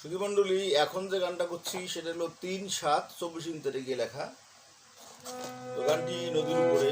সুধীমণ্ডলী এখন যে গানটা করছি সেটা হলো তিন সাত চব্বিশ ইঞ্চ তারিখে লেখা। তো গানটি নদীর উপরে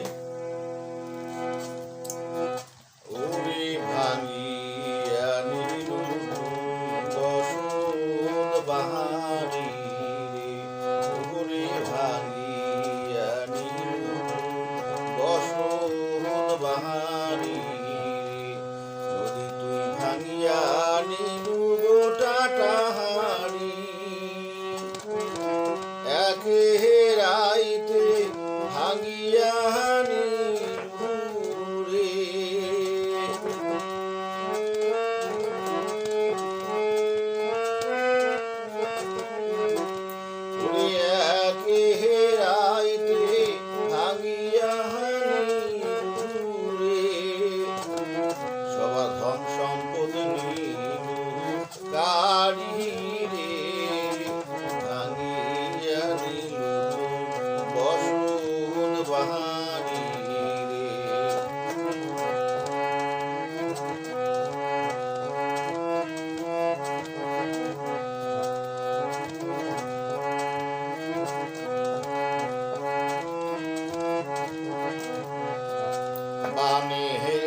Bani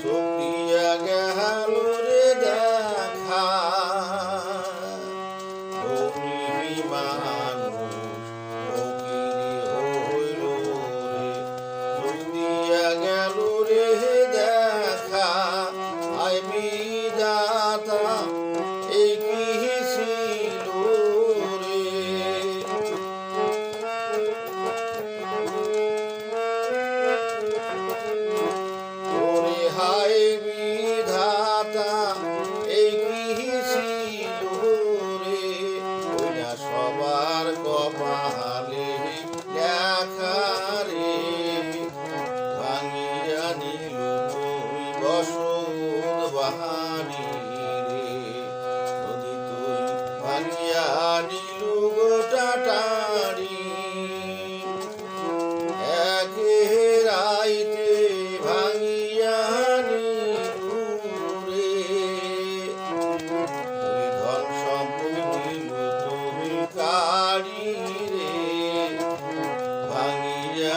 सुप्रिय गह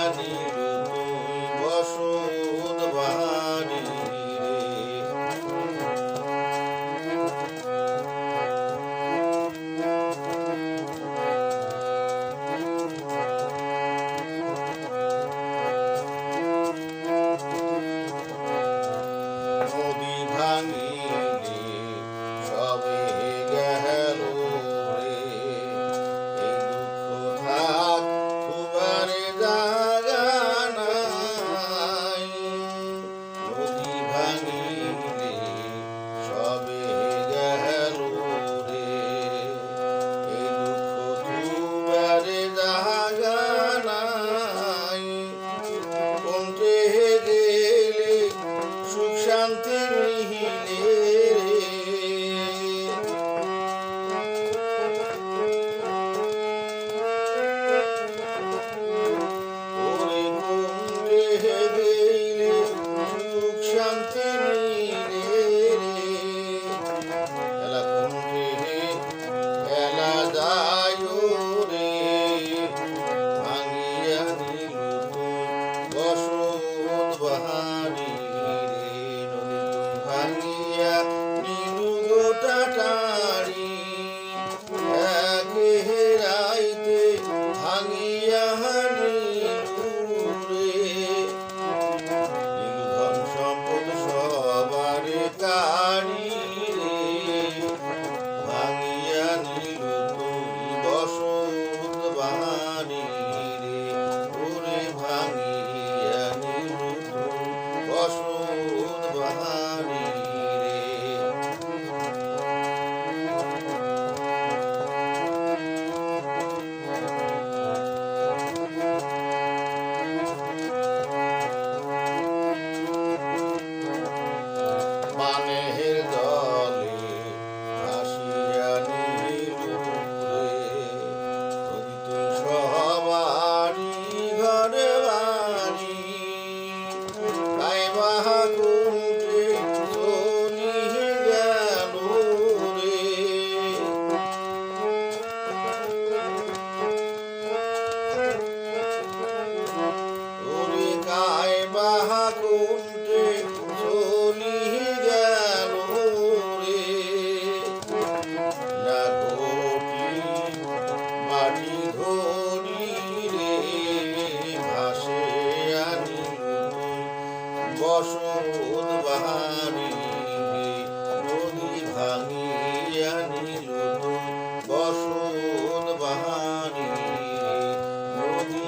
Yeah. জানে হৃদয় বসত বাহারি নদী ভাঙি আনিল বসত বাহারি নদী